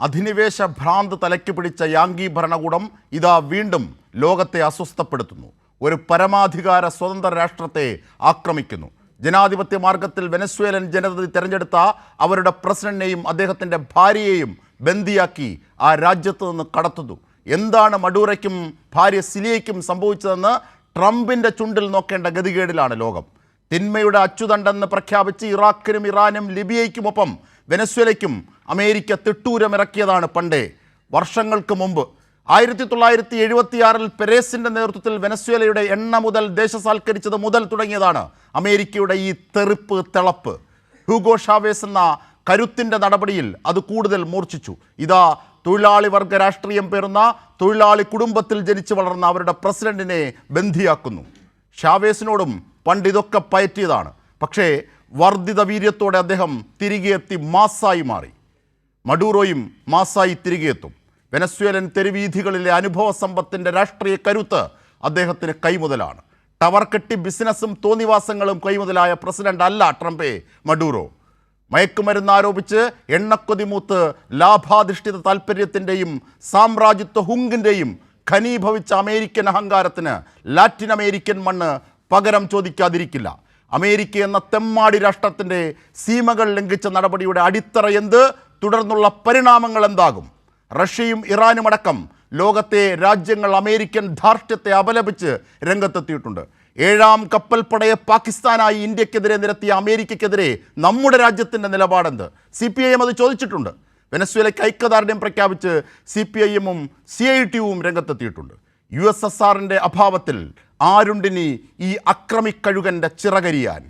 അധിനിവേശ ഭ്രാന്ത് തലയ്ക്ക് പിടിച്ച യാങ്കി ഭരണകൂടം ഇതാ വീണ്ടും ലോകത്തെ അസ്വസ്ഥപ്പെടുത്തുന്നു. ഒരു പരമാധികാര സ്വതന്ത്ര രാഷ്ട്രത്തെ ആക്രമിക്കുന്നു. ജനാധിപത്യ മാർഗത്തിൽ വെനസ്വേലൻ ജനത തിരഞ്ഞെടുത്ത അവരുടെ പ്രസിഡന്റിനെയും അദ്ദേഹത്തിന്റെ ഭാര്യയെയും ബന്ദിയാക്കി ആ രാജ്യത്ത് നിന്ന് കടത്തുന്നു. എന്താണ് മഡൂറയ്ക്കും ഭാര്യ സിലിയയ്ക്കും സംഭവിച്ചതെന്ന് ട്രംപിന്റെ ചുണ്ടിൽ നോക്കേണ്ട ഗതികേടിലാണ് ലോകം. തിന്മയുടെ അച്ചുതണ്ടെന്ന് പ്രഖ്യാപിച്ച് ഇറാഖിനും ഇറാനും ലിബിയയ്ക്കുമൊപ്പം വെനസ്വലയ്ക്കും അമേരിക്ക തിട്ടൂരമിറക്കിയതാണ് പണ്ടേ. വർഷങ്ങൾക്ക് മുമ്പ് ആയിരത്തി തൊള്ളായിരത്തി എഴുപത്തിയാറിൽ പെരേസിന്റെ നേതൃത്വത്തിൽ വെനസ്വേലയുടെ എണ്ണ മുതൽ ദേശസാൽക്കരിച്ചത് മുതൽ തുടങ്ങിയതാണ് അമേരിക്കയുടെ ഈ തെറുപ്പ് തിളപ്പ്. ഹ്യൂഗോ ഷാവേസ് എന്ന കരുത്തിന്റെ നടപടിയിൽ അത് കൂടുതൽ മൂർച്ഛിച്ചു. ഇതാ തൊഴിലാളി വർഗ രാഷ്ട്രീയം പേറുന്ന തൊഴിലാളി കുടുംബത്തിൽ ജനിച്ചു വളർന്ന അവരുടെ പ്രസിഡന്റിനെ ബന്ധിയാക്കുന്നു. ഷാവേസിനോടും പണ്ട് ഇതൊക്കെ പയറ്റിയതാണ്. പക്ഷേ വർദ്ധിത വീര്യത്തോടെ അദ്ദേഹം തിരികെ എത്തി മാസായി മാറി. മഡൂറോയും മാസായി തിരികെ എത്തും വെനസ്വേലൻ തെരുവീഥികളിലെ അനുഭവ സമ്പത്തിന്റെ രാഷ്ട്രീയ കരുത്ത് അദ്ദേഹത്തിന് കൈമുതലാണ്. ടവർ കെട്ടി ബിസിനസ്സും തോന്നിവാസങ്ങളും കൈമുതലായ പ്രസിഡന്റ് അല്ല ട്രംപേ മഡൂറോ. മയക്കുമരുന്ന് ആരോപിച്ച് എണ്ണക്കൊതി മൂത്ത് ലാഭാധിഷ്ഠിത താൽപ്പര്യത്തിന്റെയും സാമ്രാജ്യത്വ ഹുങ്കിന്റെയും ഖനീഭവിച്ച അമേരിക്കൻ അഹങ്കാരത്തിന് ലാറ്റിൻ അമേരിക്കൻ മണ്ണ് പകരം ചോദിക്കാതിരിക്കില്ല. അമേരിക്ക എന്ന തെമ്മാടി രാഷ്ട്രത്തിന്റെ സീമകൾ ലംഘിച്ച നടപടിയുടെ അടിത്തറ എന്ത്? തുടർന്നുള്ള പരിണാമങ്ങൾ എന്താകും? റഷ്യയും ഇറാനും അടക്കം ലോകത്തെ രാജ്യങ്ങൾ അമേരിക്കൻ ധാർഷ്ട്യത്തെ അപലപിച്ച് രംഗത്തെത്തിയിട്ടുണ്ട്. ഏഴാം കപ്പൽപ്പടയെ പാകിസ്ഥാനായി ഇന്ത്യക്കെതിരെ നിരത്തിയ അമേരിക്കയ്ക്കെതിരെ നമ്മുടെ രാജ്യത്തിന്റെ നിലപാടെന്ത്? സി പി ഐ എം അത് ചോദിച്ചിട്ടുണ്ട്. വെനസ്വേലയ്ക്ക് ഐക്യദാർഢ്യം പ്രഖ്യാപിച്ച് സി പി ഐ എമ്മും സി ഐ ടിയുവും രംഗത്തെത്തിയിട്ടുണ്ട്. യു എസ് എസ് ആറിന്റെ അഭാവത്തിൽ ആരുണ്ടിനി ഈ അക്രമിക്കഴുകന്റെ ചിറകരിയാൻ?